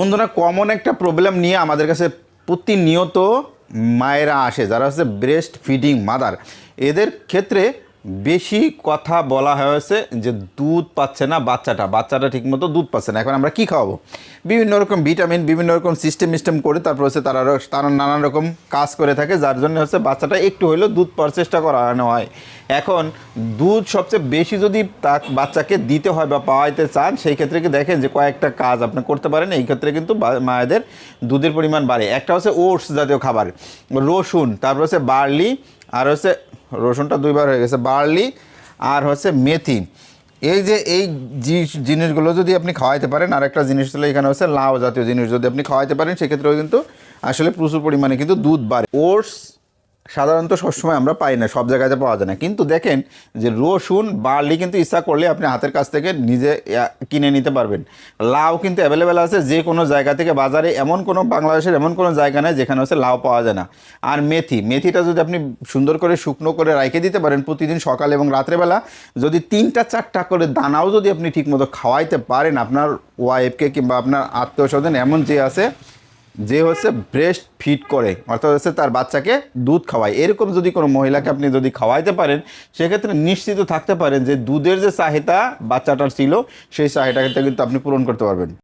বন্ধুরা কমন একটা প্রবলেম নিয়ে আমাদের কাছে প্রতিনিয়ত মায়েরা আসে, যারা হচ্ছে ব্রেস্ট ফিডিং মাদার এদের ক্ষেত্রে বেশি কথা বলা হয়েছে যে দুধ পাচ্ছে না বাচ্চাটা। বাচ্চাটা ঠিকমতো দুধ পাচ্ছে না। এখন আমরা কি খাওয়াবো? বিভিন্ন রকম ভিটামিন, বিভিন্ন রকম সিস্টেম সিস্টেম করে তারপর হচ্ছে তারা তারা নানান রকম কাজ করে থাকে, যার জন্য হচ্ছে বাচ্চাটা একটু হলেও দুধ পাওয়ার চেষ্টা করানো হয়। এখন দুধ সবচেয়ে বেশি যদি তা বাচ্চাকে দিতে হয় বা পাওয়াইতে চান, সেই ক্ষেত্রে কি দেখেন যে কয়েকটা কাজ আপনি করতে পারেন। এই ক্ষেত্রে কিন্তু মায়েদের দুধের পরিমাণ বাড়ে। একটা হচ্ছে ওটস জাতীয় খাবার, রসুন, তারপর হচ্ছে বার্লি, আর হচ্ছে রসুনটা দুইবার হয়ে গেছে, বার্লি আর হচ্ছে মেথি এই যে এই জিনিসগুলো যদি আপনি খাওয়াইতে পারেন আর একটা জিনিস হলো এখানে হচ্ছে লাউ জাতীয় জিনিস যদি আপনি খাওয়াইতে পারেন, সেক্ষেত্রেও কিন্তু আসলে প্রচুর পরিমাণে কিন্তু দুধ বাড়ে। ওটস সাধারণত সবসময় আমরা পাই না, সব জায়গাতে পাওয়া যায় না। কিন্তু দেখেন যে রসুন বার্লি কিন্তু ইচ্ছা করলে আপনি হাতের কাছ থেকে নিজে কিনে নিতে পারবেন। লাউ কিন্তু অ্যাভেলেবেল আছে যে কোনো জায়গা থেকে। বাজারে এমন কোনো, বাংলাদেশের এমন কোনো জায়গা নেই যেখানে হচ্ছে লাউ পাওয়া যায় না। আর মেথি, মেথিটা যদি আপনি সুন্দর করে শুকনো করে রেখে দিতে পারেন প্রতিদিন সকালে এবং রাত্রেবেলা, যদি তিনটা চারটা করে দানাও যদি আপনি ঠিকমতো খাওয়াইতে পারেন, আপনার ওয়াইফকে কিংবা আপনার আত্মীয় স্বজন এমন যে আছে যে হচ্ছে ব্রেস্ট ফিট করে, অর্থাৎ হচ্ছে তার বাচ্চাকে দুধ খাওয়ায়। এরকম যদি কোনো মহিলাকে আপনি যদি খাওয়াইতে পারেন, সেক্ষেত্রে নিশ্চিত থাকতে পারেন যে দুধের যে চাহিদা বাচ্চাটার ছিল, সেই চাহিদাটা কিন্তু আপনি পূরণ করতে পারবেন।